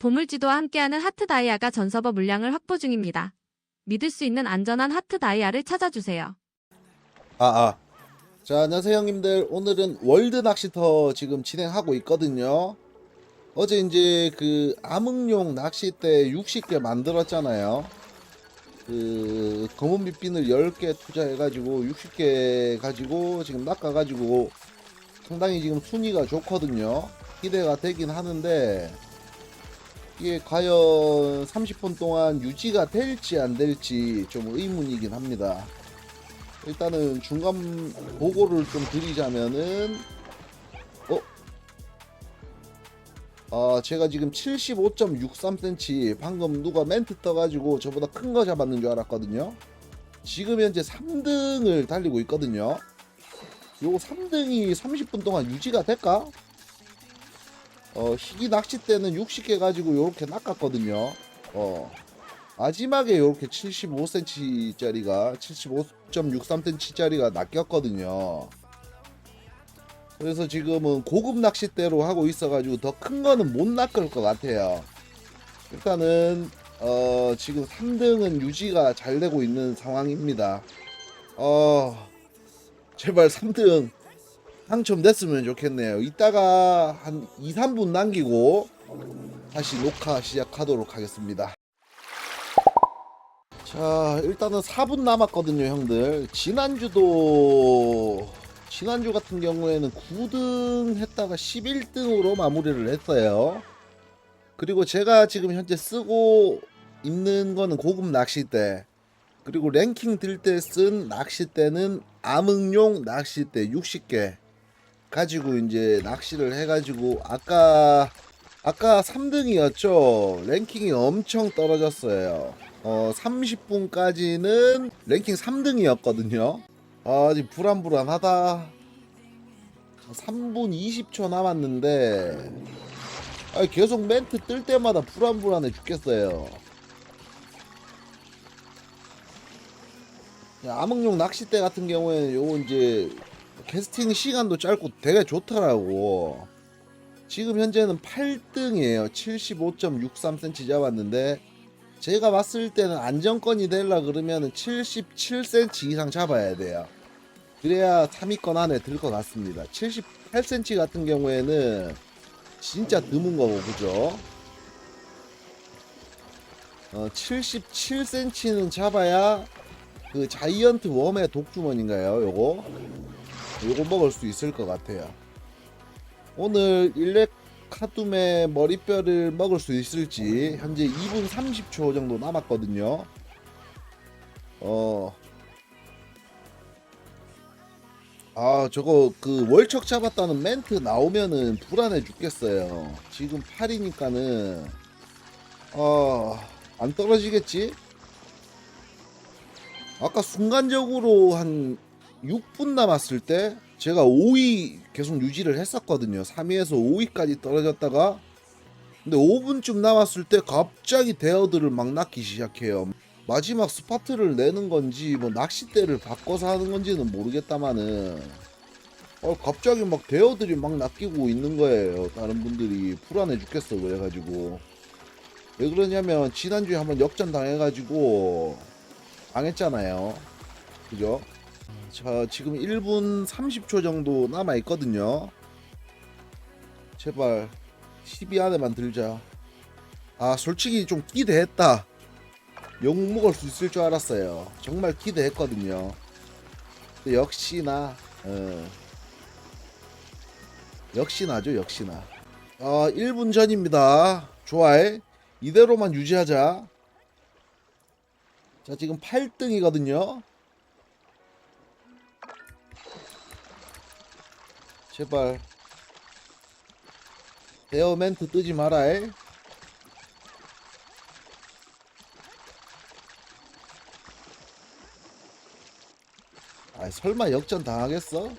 보물지도와 함께하는 하트 다이아가 전서버 물량을 확보 중입니다. 믿을 수 있는 안전한 하트 다이아를 찾아주세요. 아, 아. 자, 안녕하세요, 형님들. 오늘은 월드 낚시터 지금 진행하고 있거든요. 어제 이제 그 암흑용 낚싯대 60개 만들었잖아요. 그 검은 빛빈을 10개 투자해가지고 60개 가지고 지금 낚아가지고 상당히 지금 순위가 좋거든요. 기대가 되긴 하는데 이게 과연 30분 동안 유지가 될지 안 될지 좀 의문이긴 합니다. 일단은 중간 보고를 좀 드리자면은 어? 아 제가 지금 75.63cm 방금 누가 멘트 떠가지고 저보다 큰 거 잡았는 줄 알았거든요 지금 현재 3등을 달리고 있거든요 요거 3등이 30분 동안 유지가 될까? 어 희귀 낚싯대는 60개 가지고 요렇게 낚았거든요 어 마지막에 이렇게 75cm짜리가 75.63cm짜리가 낚였거든요. 그래서 지금은 고급 낚싯대로 하고 있어가지고 더 큰 거는 못 낚을 것 같아요. 일단은 어 지금 3등은 유지가 잘 되고 있는 상황입니다. 어 제발 3등 당첨됐으면 좋겠네요. 이따가 한 2, 3분 남기고 다시 녹화 시작하도록 하겠습니다. 자 일단은 4분 남았거든요 형들 지난주도 지난주 같은 경우에는 9등 했다가 11등으로 마무리를 했어요 그리고 제가 지금 현재 쓰고 있는 거는 고급 낚싯대 그리고 랭킹 들 때 쓴 낚싯대는 암흑용 낚싯대 60개 가지고 이제 낚시를 해가지고 아까 아까 3등이었죠? 랭킹이 엄청 떨어졌어요. 어 30분까지는 랭킹 3등이었거든요. 아 지금 불안불안하다. 3분 20초 남았는데 아 계속 멘트 뜰 때마다 불안불안해 죽겠어요. 야, 암흑용 낚싯대 같은 경우에는 요거 이제 캐스팅 시간도 짧고 되게 좋더라고 지금 현재는 8등이에요 75.63cm 잡았는데 제가 봤을 때는 안정권이 되려 그러면 77cm 이상 잡아야 돼요. 그래야 3위권 안에 들 것 같습니다. 78cm 같은 경우에는 진짜 드문 거고 그죠? 어, 77cm는 잡아야 그 자이언트 웜의 독주머니인가요? 요거 요거 먹을 수 있을 것 같아요. 오늘 일렉 카둠의 머리뼈를 먹을 수 있을지 현재 2분 30초 정도 남았거든요. 어. 아 저거 그 월척 잡았다는 멘트 나오면은 불안해 죽겠어요. 지금 8이니까는 어안 떨어지겠지? 아까 순간적으로 한 6분 남았을 때 제가 5위 계속 유지를 했었거든요. 3위에서 5위까지 떨어졌다가 근데 5분쯤 남았을 때 갑자기 대어들을 막 낚기 시작해요. 마지막 스파트를 내는 건지 뭐 낚싯대를 바꿔서 하는 건지는 모르겠다마는 어 갑자기 막 대어들이 막 낚이고 있는 거예요. 다른 분들이 불안해 죽겠어 그래가지고 왜 그러냐면 지난주에 한번 역전 당해가지고 당했잖아요. 그죠? 자, 지금 1분 30초 정도 남아 있거든요. 제발 12 안에만 들자. 아, 솔직히 좀 기대했다. 영웅 먹을 수 있을 줄 알았어요. 정말 기대했거든요. 역시나, 어, 역시나죠, 역시나. 아, 1분 전입니다. 좋아해. 이대로만 유지하자. 자, 지금 8등이거든요. 제발 에어 멘트 뜨지 마라 에. 아 설마 역전 당하겠어?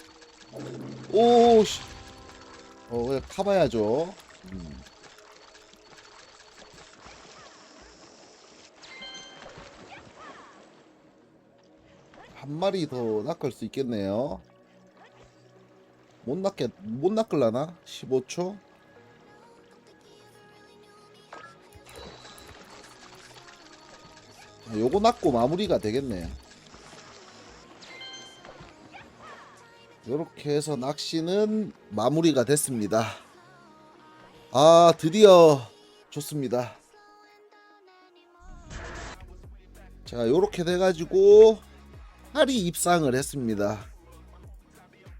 오씨 어 그냥 타봐야죠 음. 한 마리 더 낚을 수 있겠네요 못 낚게 못 낚을라나? 15초. 아, 요거 낚고 마무리가 되겠네. 요렇게 해서 낚시는 마무리가 됐습니다. 아, 드디어 좋습니다. 자, 요렇게 돼가지고 파리 입상을 했습니다.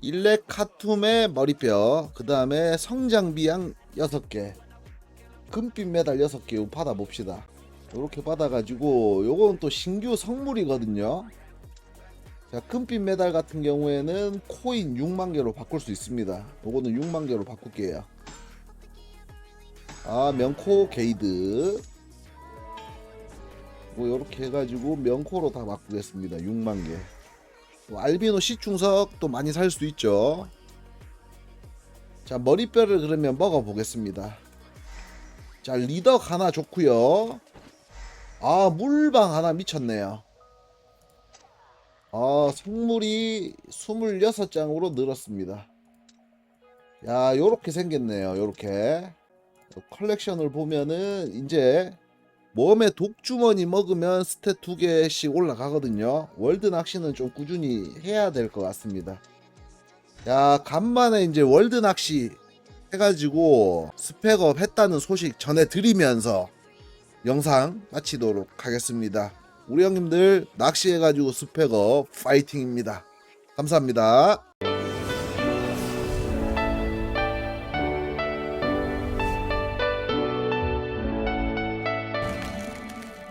일렉 카툼의 머리뼈, 그 다음에 성장비양 6개, 금빛 메달 6개 받아봅시다. 요렇게 받아가지고 요건 또 신규 성물이거든요. 자, 금빛 메달 같은 경우에는 코인 6만 개로 바꿀 수 있습니다. 요거는 6만 개로 바꿀게요. 아, 명코 게이드. 뭐 요렇게 해가지고 명코로 다 바꾸겠습니다. 6만 개. 또 알비노 시충석도 많이 살 수 있죠. 자, 머리뼈를 그러면 먹어 보겠습니다. 자, 리덕 하나 좋고요. 아, 물방 하나 미쳤네요. 아, 성물이 26장으로 늘었습니다. 야, 요렇게 생겼네요. 요렇게. 컬렉션을 보면은 이제 몸에 독주머니 먹으면 스탯 두 개씩 올라가거든요. 월드 낚시는 좀 꾸준히 해야 될 것 같습니다. 야, 간만에 이제 월드 낚시 해가지고 스펙업 했다는 소식 전해드리면서 영상 마치도록 하겠습니다. 우리 형님들 낚시해가지고 스펙업 파이팅입니다. 감사합니다.